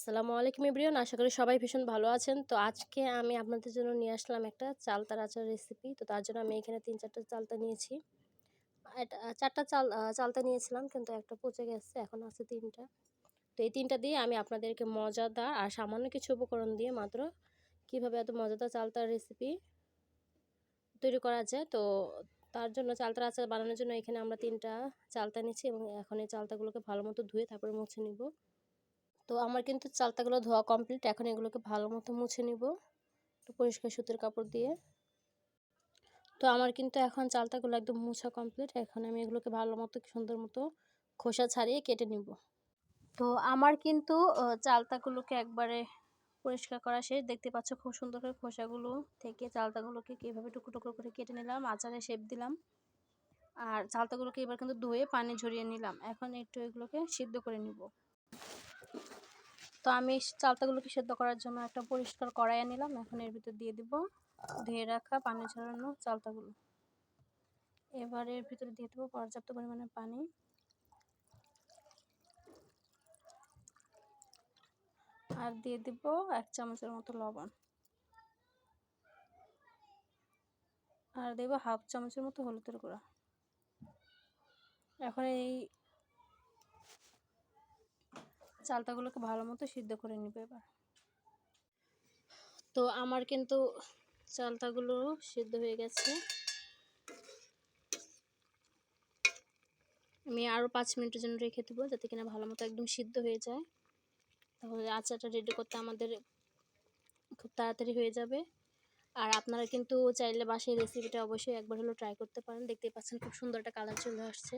আসসালামু আলাইকুম ইব্রিয়ান আশা করি সবাই ভীষণ ভালো আছেন। তো আজকে আমি আপনাদের জন্য নিয়ে আসলাম একটা চালতার আচার রেসিপি তো তার জন্য আমি এখানে তিন চারটা চালতা নিয়েছি। চারটা চাল চালতা নিয়েছিলাম কিন্তু একটা পচে গেছে, এখন আছে তিনটা। তো এই তিনটা দিয়ে আমি আপনাদেরকে মজাদার আর সামান্য কিছু উপকরণ দিয়ে মাত্র কীভাবে এত মজাদার চালতার রেসিপি তৈরি করা যায়। তো তার জন্য চালতার আচার বানানোর জন্য এখানে আমরা তিনটা চালতা নিচ্ছি এবং এখন এই চালতাগুলোকে ভালো মতো ধুয়ে তারপরে মুছে নিব। তো আমার কিন্তু চালতাগুলো ধোয়া কমপ্লিট এখন এগুলোকে ভালো মতো মুছে নিব। একটু পরিষ্কার সুতির কাপড় দিয়ে। তো আমার কিন্তু এখন চালতাগুলো একদম মুছা কমপ্লিট এখন আমি এগুলোকে ভালো মতো, সুন্দর মতো খোসা ছাড়িয়ে কেটে নিব। তো আমার কিন্তু চালতাগুলোকে একবারে পরিষ্কার করা শেষ। দেখতে পাচ্ছ খুব সুন্দর করে খোসাগুলো থেকে চালতাগুলোকে কীভাবে টুকরো টুকরো করে কেটে নিলাম, আচারে শেপ দিলাম। আর চালতাগুলোকে এবার কিন্তু ধুয়ে পানি ঝরিয়ে নিলাম। এখন একটু এগুলোকে সিদ্ধ করে নিব। তো আমি চালতাগুলোকে সেদ্ধ করার জন্য একটা পরিষ্কার কড়াইয়ে নিলাম। এখন এর ভিতর দিয়ে দিব ধুয়ে রাখা পানি ঝরানো চালতাগুলো। এবার এর ভিতরে দিয়ে দেবো পর্যাপ্ত পরিমাণে পানি। আর দিয়ে দিব এক চামচের মতো লবণ। আর দেবো হাফ চামচের মতো হলুদের গুঁড়া। এখন এই চালতাগুলোকে ভালো মতো সিদ্ধ করে নিবে এবার। তো আমার কিন্তু চালতাগুলো সিদ্ধ হয়ে গেছে। আমি আরও পাঁচ মিনিটের জন্য রেখে দেবো যাতে কিনা ভালো মতো একদম সিদ্ধ হয়ে যায়। তাহলে আচারটা রেডি করতে আমাদের খুব তাড়াতাড়ি হয়ে যাবে। আর আপনারা কিন্তু চাইলে বাসায় রেসিপিটা অবশ্যই একবার হলেও ট্রাই করতে পারেন। দেখতেই পাচ্ছেন খুব সুন্দর একটা কালার চলে আসছে।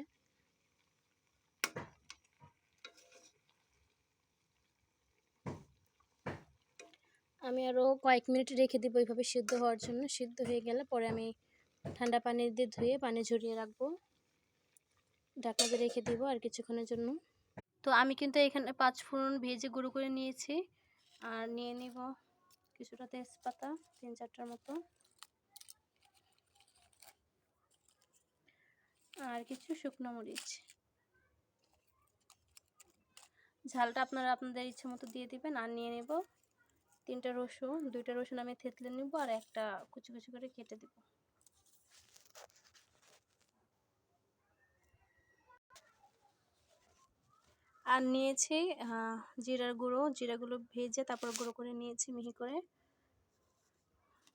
আমি আরও কয়েক মিনিট রেখে দিব এইভাবে সিদ্ধ হওয়ার জন্য। সিদ্ধ হয়ে গেলে পরে আমি ঠান্ডা পানি দিয়ে ধুয়ে পানি ঝরিয়ে রাখব। ঢাকনা দিয়ে রেখে দিব আর কিছুক্ষণের জন্য। তো আমি কিন্তু এখানে পাঁচ ফোড়ন ভেজে গুঁড়ো করে নিয়েছি। আর নিয়ে নিব কিছুটা তেজপাতা, তিন চারটার মতো। আর কিছু শুকনো মরিচ। ঝালটা আপনারা আপনাদের ইচ্ছে মতো দিয়ে দিবেন। আর নিয়ে নেব তিনটা রসুন, দুইটা রসুন আমি থেতলে নিব আর একটা কুচি কুচি করে কেটে দিব। আর নিয়েছি জিরার গুঁড়ো, জিরাগুলো ভেজে তারপর গুঁড়ো করে নিয়েছি মিহি করে।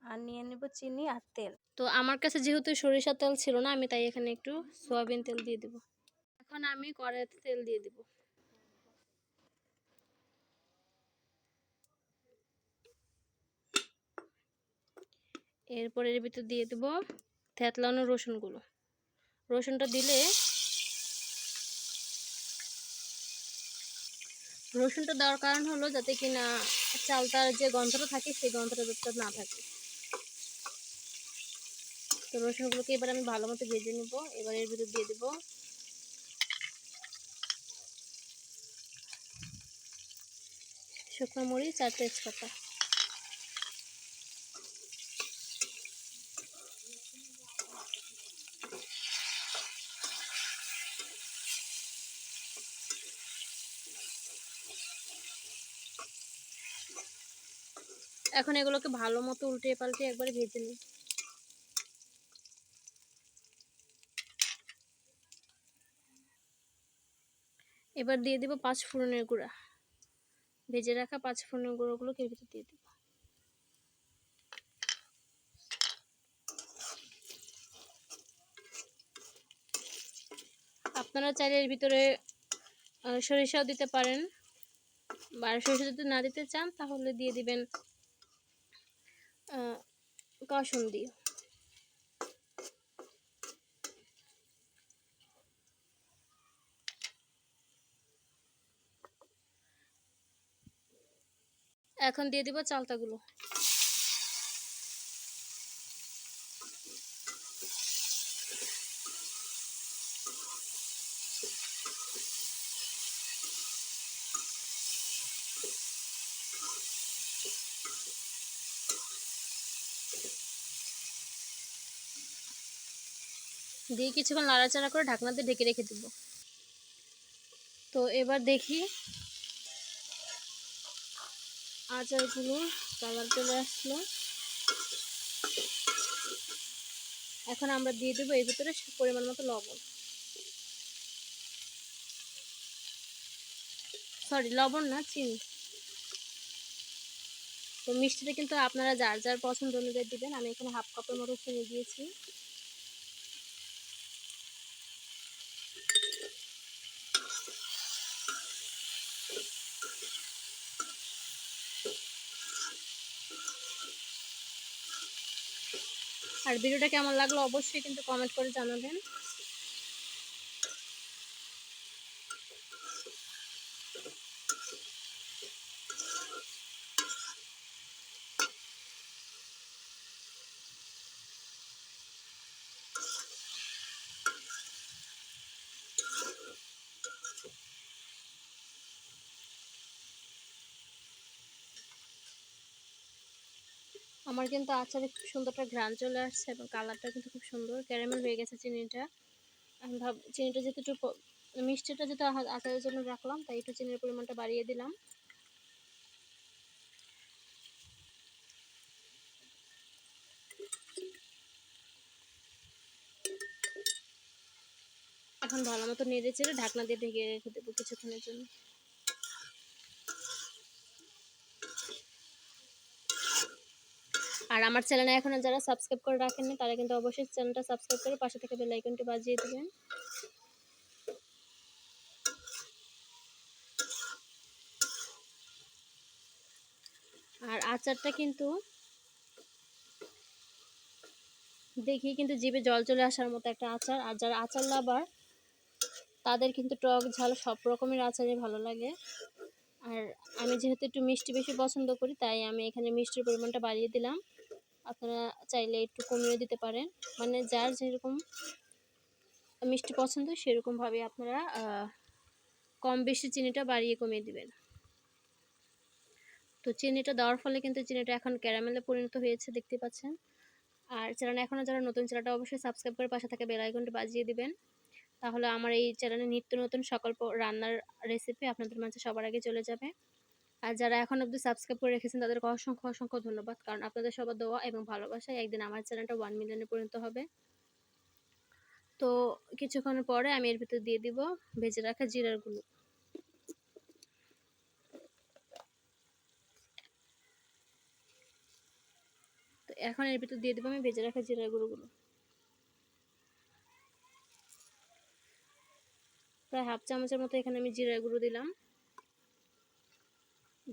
আর নিয়ে নেব চিনি আর তেল। তো আমার কাছে যেহেতু সরিষার তেল ছিল না, আমি তাই এখানে একটু সয়াবিন তেল দিয়ে দিব। এখন আমি কড়াইতে তেল দিয়ে দিব। এরপরে এর ভিতর দিয়ে দেব থেতলানো রসুনগুলো। রসুনটা দিলে রসুনটা দেওয়ার কারণ হলো যাতে কিনা চালটার যে গন্ধটা থাকে, সেই গন্ধটা যাতে না থাকে। তো রসুনগুলোকে এবার আমি ভালো মতো ভেজে নিব। এবার এর ভিতর দিয়ে দেব শুকনো মরিচ আর তেজপাতা। এখন এগুলোকে ভালো মতো উল্টে পাল্টে একবারে ভেজে নিই। এবার দিয়ে দেবো পাঁচ ফোড়নের গুঁড়া। ভেজে রাখা পাঁচ ফোড়নের গুঁড়োগুলোকে এর ভিতরে দিয়ে দেবো। আপনারা চাইলে এর ভিতরে সরিষাও দিতে পারেন। বা সরিষা যদি না দিতে চান, তাহলে দিয়ে দিবেন কাসুন্দি। এখন দিয়ে দিব চালতাগুলো। দিয়ে কিছুক্ষণ নাড়াচাড়া করে ঢাকনা দিয়ে ঢেকে রেখে দেব। তো এবার দেখি আচারগুলো কালার চলে আসলো। এখন আমরা দিয়ে দেবো এর ভিতরে পরিমাণ মতো লবণ। সরি লবণ না, চিনি। তো মিষ্টিটা কিন্তু আপনারা যার যার পছন্দ অনুযায়ী দেবেন। আমি এখানে হাফ কাপের মতো চিনি দিয়েছি। আর ভিডিওটা কেমন লাগল অবশ্যই কিন্তু কমেন্ট করে জানাবেন। আমার কিন্তু আচারে খুব সুন্দর একটা ঘ্রাণ চলে আসছে এবং কালারটা কিন্তু খুব সুন্দর। ক্যারামেল হয়ে গেছে চিনিটা। আমি ভাব, চিনিটা যেহেতু একটু মিষ্টিটা যেহেতু আচারের জন্য রাখলাম, তাই একটু চিনির পরিমাণটা বাড়িয়ে দিলাম। এখন ভালো মতো নেড়ে চেড়ে ঢাকনা দিয়ে ঢেকে রেখে দেবো কিছুক্ষণের জন্য। আর আমার চ্যানেলে এখনও যারা সাবস্ক্রাইব করে রাখেননি, তারা কিন্তু অবশ্যই চ্যানেলটা সাবস্ক্রাইব করে পাশে থেকে বেল আইকনটি বাজিয়ে দিবেন। আর আচারটা কিন্তু দেখি কিন্তু জিভে জল চলে আসার মতো একটা আচার। আর যারা আচার লাভার তাদের কিন্তু টক ঝাল সব রকমের আচারই ভালো লাগে। আর আমি যেহেতু একটু মিষ্টি বেশি পছন্দ করি, তাই আমি এখানে মিষ্টির পরিমাণটা বাড়িয়ে দিলাম। আপনারা চাইলে একটু কমিয়ে দিতে পারেন। মানে যার যেরকম মিষ্টি পছন্দ, সেরকমভাবে আপনারা কম বেশি চিনিটা বাড়িয়ে কমিয়ে দিবেন। তো চিনিটা দেওয়ার ফলে কিন্তু চিনিটা এখন ক্যারামেলে পরিণত হয়েছে, দেখতে পাচ্ছেন। আর চ্যানেলে এখনও যারা নতুন, চ্যানেলটা অবশ্যই সাবস্ক্রাইব করে পাশে থাকা বেল আইকনটি বাজিয়ে দিবেন। তাহলে আমার এই চ্যানেলে নিত্য নতুন সকল রান্নার রেসিপি আপনাদের মাঝে সবার আগে চলে যাবে। আর যারা এখন অব্দি সাবস্ক্রাইব করে রেখেছেন, তাদেরকে অসংখ্য অসংখ্য ধন্যবাদ। কারণ আপনাদের সবার দোয়া এবং ভালোবাসায় একদিন আমার চ্যানেলটা ওয়ান মিলিয়নে পরিণত হবে। তো কিছুক্ষণ পরে আমি এর ভিতর দিয়ে দিব ভেজে রাখা জিরারগুলো তো এখন এর ভিতর দিয়ে দেবো আমি ভেজে রাখা জিরার গুঁড়োগুলো প্রায় হাফ চামচের মতো এখানে আমি জিরা গুঁড়ো দিলাম।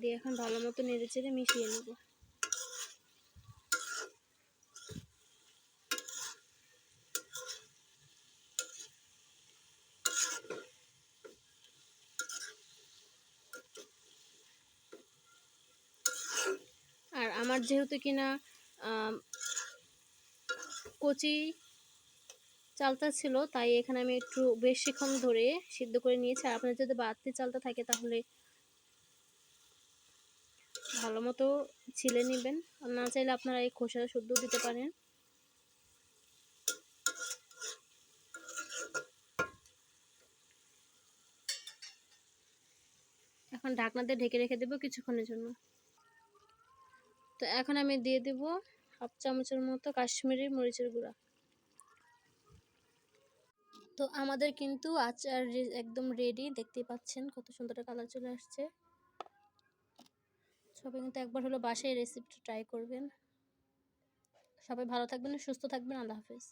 দিয়ে এখন ভালো মতো নেড়ে চেড়ে মিশিয়ে নেব। আর আমার যেহেতু কিনা কচি চালটা ছিল, তাই এখানে আমি একটু বেশিক্ষণ ধরে সিদ্ধ করে নিয়েছি। আর আপনার যদি বাড়তি চালটা থাকে তাহলে ভালো মতো ছিলে নেবেন। আর না চাইলে আপনারা এই খোসা শুদ্ধ দিতে পারেন। এখন ঢাকনা দিয়ে ঢেকে রেখে দেবো কিছুক্ষণের জন্য। তো এখন আমি দিয়ে দেব হাফ চামচের মতো কাশ্মীরি মরিচের গুঁড়া। তো আমাদের কিন্তু আচার একদম রেডি দেখতেই পাচ্ছেন কত সুন্দর কালার চলে আসছে। সবাই কিন্তু একবার হলো বাসায় রেসিপিটা ট্রাই করবেন। সবাই ভালো থাকবেন, সুস্থ থাকবেন, আল্লাহ হাফেজ।